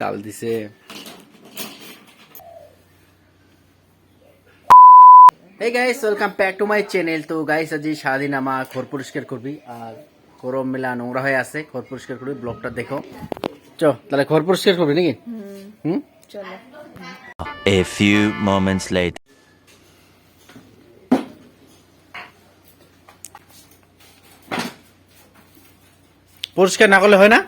তাল দিছে এই guys welcome back to my channel তো গাইস আজি সারাদিন আমার ঘর পরিষ্কার করবি আর গরম মেলা নোংরা হয়ে আছে। ঘর পরিষ্কার করবি ব্লগটা দেখো। চ তাহলে ঘর পরিষ্কার করবি নাকি? হুম? চলো। A few moments later. পরিষ্কার না করলে হয় না?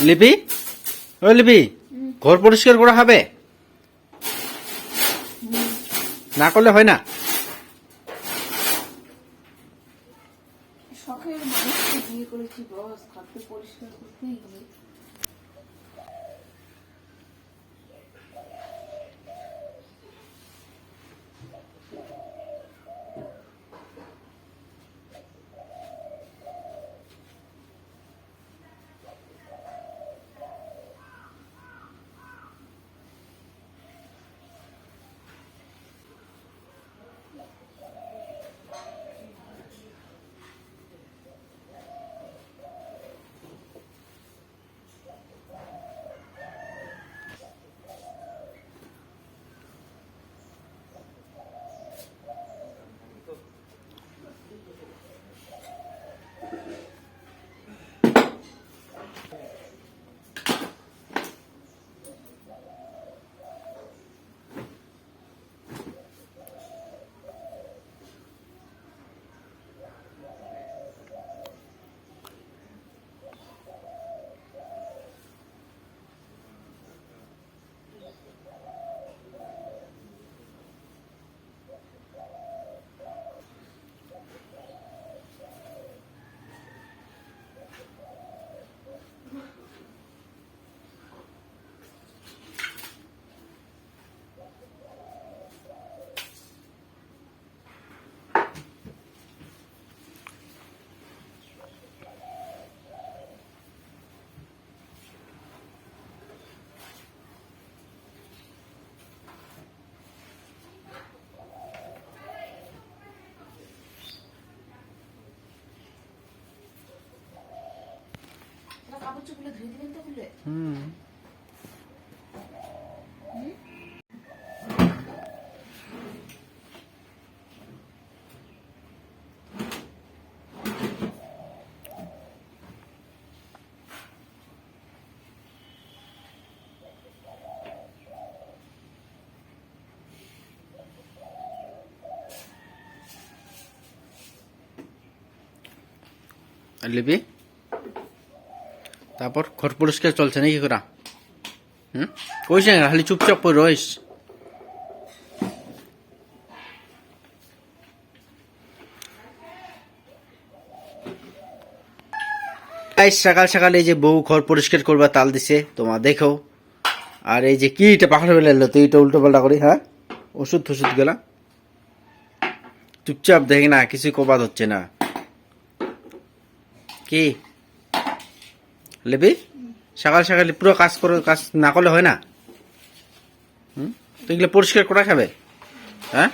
লিপি? ও লিপি ঘর পরিষ্কার করা হবে? না করলে হয় না? শখের মানুষকে বিয়ে করেছি বস পরিষ্কার করতেই গিয়ে কাপড় চোপগুলো ধুয়ে দিবেন তো খুলে হুম লিপি তারপর ঘর পরিষ্কার চলছে নাকি করা হুম? কইস না খালি চুপচাপ করে গাইস সকাল সকাল এই যে বউ ঘর পরিষ্কার করবা, তাল দিছে, তোমার দেখো। আর এই যে কি এটা পাখড়ে বেলে এলো তুই এটা উল্টো পাল্টা করি হ্যাঁ? ওষুধ টষুধ গেলা। চুপচাপ দেখি না কিছু কবাদ হচ্ছে না। কি? লেবি? সকাল সকাল পুরো কাজ করে, কাজ না করলে হয় না? হুম? তো পরিষ্কার করা খাবে? হ্যাঁ?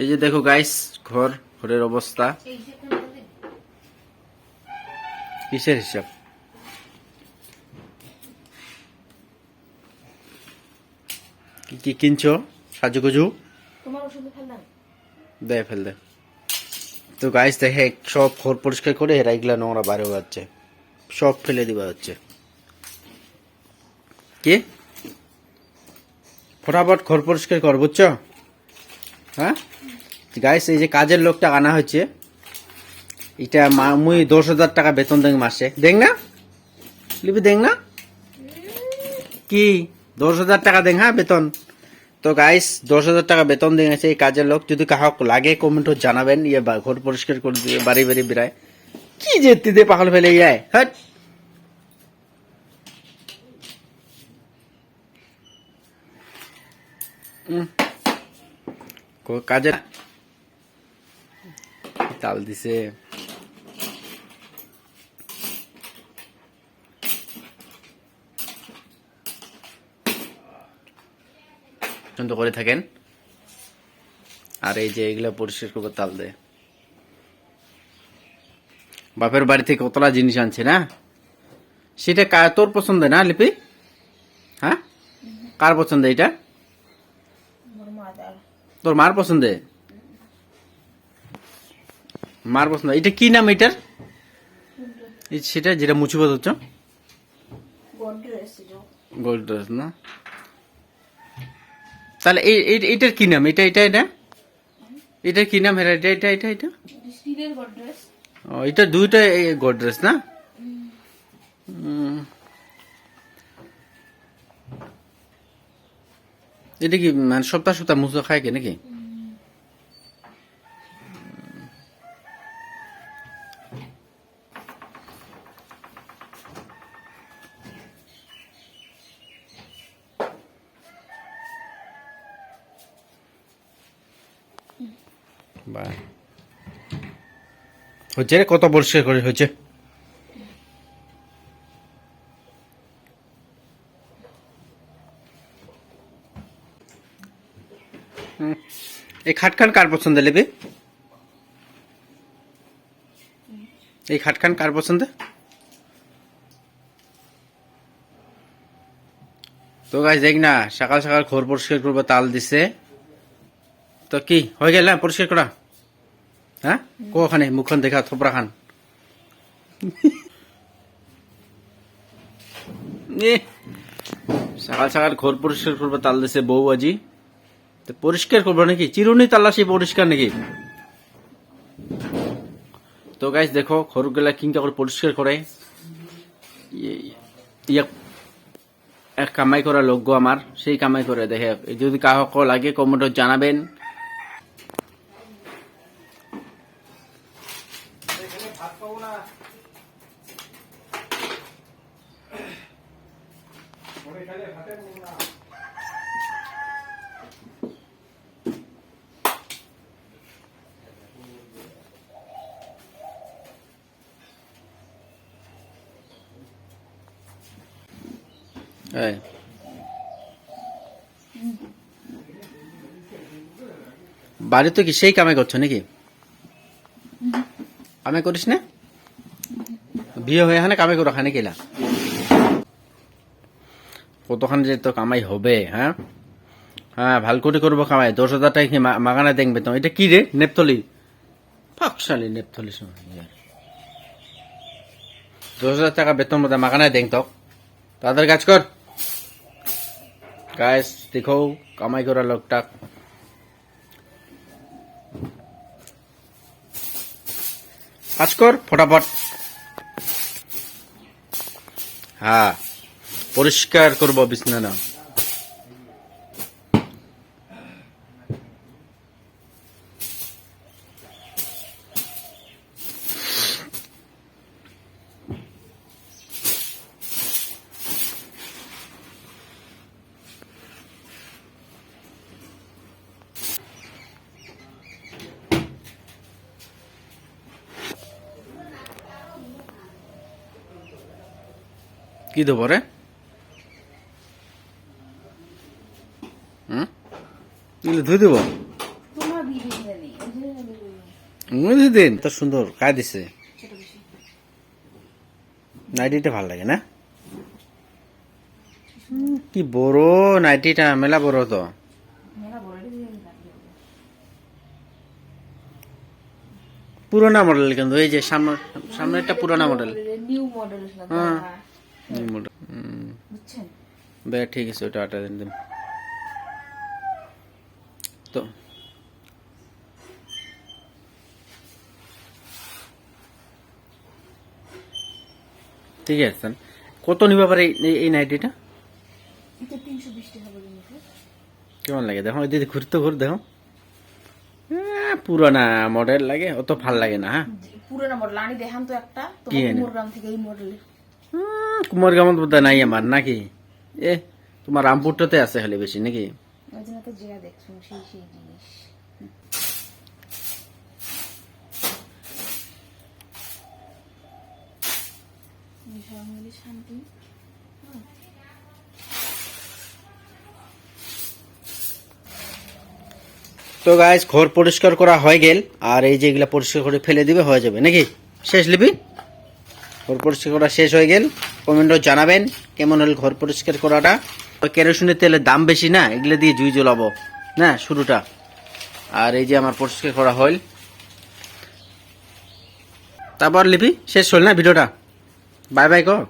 এই যে দেখো গাইস ঘর, ঘরের অবস্থা? কিসের হিসাব? কি কি কিনছো? সাজুগুজু? দে, ফেল দে। তো গাইস দেখে সব ঘর পরিষ্কার করে এরা এগুলা নোংরা বাইরে যাচ্ছে। সব ফেলে দিবা হচ্ছে। কি? ফটাফট ঘর পরিষ্কার কর, বুঝছ? হ্যাঁ? গাইস এই যে কাজের লোকটা আনা হয়েছে, এটা মুই দশ হাজার টাকা বেতন দেখ মাসে। দেখ না? লিপি দেখ না? কি? দশ হাজার টাকা দেখ হ্যাঁ বেতন? তো গাইস দশ হাজার টাকা বেতন দিয়ে গেছে এই কাজের লোক। যদি কাহক লাগে কমেন্ট জানাবেন ইয়ে ঘর পরিষ্কার করে দিয়ে বাড়ি বাড়ি বেড়ায় কি যেতে দে পাগল ফেলে যায়? হ্যাঁ। কাজে তাল দিছে। করে থাকেন। আর এই যে এগুলো পরিষ্কার করব, তাল দেয় বাপের বাড়ি থেকে কতলা জিনিস আনছে না? সেটা কা- তোর পছন্দ না লিপি? হ্যাঁ? কার পছন্দ এটা? তোর মার পছন্দে? মার পছন্দ। এটা কি নাম এটার? সেটা যেটা মুছিবত হচ্ছে? গোল্ড ড্রেস না? তাহলে এইটার কি নাম? এটা এটা এটা? এটার কি নাম? এটা এটা এটা? এটা এটা দুইটা ড্রেস না। এটা কি মানে সপ্তাহ সপ্তাহ মুসো খায় কি নাকি? বাহ। হচ্ছে রে কত পরিষ্কার করে হুম। এই খাটখান কার পছন্দ লেবে? এই খাটখান কার পছন্দ? তো গাছ দেখ না, সকাল সকাল ঘর পরিষ্কার করব, তাল দিছে। তো কি, হয়ে গেল পরিষ্কার করা? হ্যাঁ? কোখানে মুখখন দেখা থোপরা খান। সকাল সকাল ঘর পরিষ্কার করব তাল দিছে বউ আজি। পরিষ্কার করব নাকি? চিরুনি তাল্লা সেই পরিষ্কার নাকি? তো গাইস দেখো, ঘরগুলা কিংকা করে পরিষ্কার করে। ইয়ে- ইয়া, এক কামাই করা লোক আমার, সেই কামাই করে দেখে। যদি কাহক লাগে কমেন্টত জানাবেন। এই। বাড়িতে কি সেই কামাই করছ নাকি? কামাই করিস না? বিয়ে হয়ে এখানে কামে করো খানে কেলা? কতখান যে তো কামাই হবে হ্যাঁ? হ্যাঁ ভালো করে করব কামাই, দশ হাজার টাকা কি মাগানা দেখবে তো? এটা কি রে নেপতলি ফাঁকশালি ইয়ার। দশ হাজার টাকা বেতন মতো মাগানায় দেন তো। তাদের কাজ কর। গাইস দেখো, কামাই করা লোকটা। কাজ কর, ফটাফট। হ্যাঁ। পরিষ্কার করব বিছনা কি দেবো রে? এগুলো ধুই দেবো? মুই দিন তো সুন্দর কায় দিছে। নাইটিটা ভালো লাগে না? কি বড় নাইটিটা মেলা বড় তো। পুরোনা মডেল কিন্তু এই যে সামনে সামনে একটা পুরোনা মডেল। নিউ মডেল হ্যাঁ। মডেল বুঝছেন? বে ঠিক আছে ওটা আটা দিন দিন। তো ঠিক আছে কত নিবা পারে এই- নাইটিটা? কেমন লাগে? দেখো দিদি ঘুরতে ঘুর দেখো। পুরানা মডেল লাগে অত ভালো লাগে না হ্যাঁ? পুরোনো মডেল আনি দেখান তো একটা। কি তোমার থেকে এই মডেলের কুমার গামত বোধ নাই আমার নাকি? এ তোমার রামপুরটাতে আছে খালি বেশি নাকি? ওই জন্য তো যেটা দেখছ সেই সেই জিনিস। মিলে শান্তি। তো গাইজ ঘর পরিষ্কার করা হয়ে গেল আর এই যে এগুলা পরিষ্কার করে ফেলে দিবে হয়ে যাবে নাকি? শেষ লিপি? ঘর পরিষ্কার করা শেষ হয়ে গেল। কমেন্টও জানাবেন কেমন হল ঘর পরিষ্কার করাটা? কেরোসিনের তেলের দাম বেশি না, এগুলো দিয়ে জুই জ্বলাবো। না, শুরুটা। আর এই যে আমার পরিষ্কার করা হইল। তারপর লিপি, শেষ হল না ভিডিওটা? বাই বাই কর।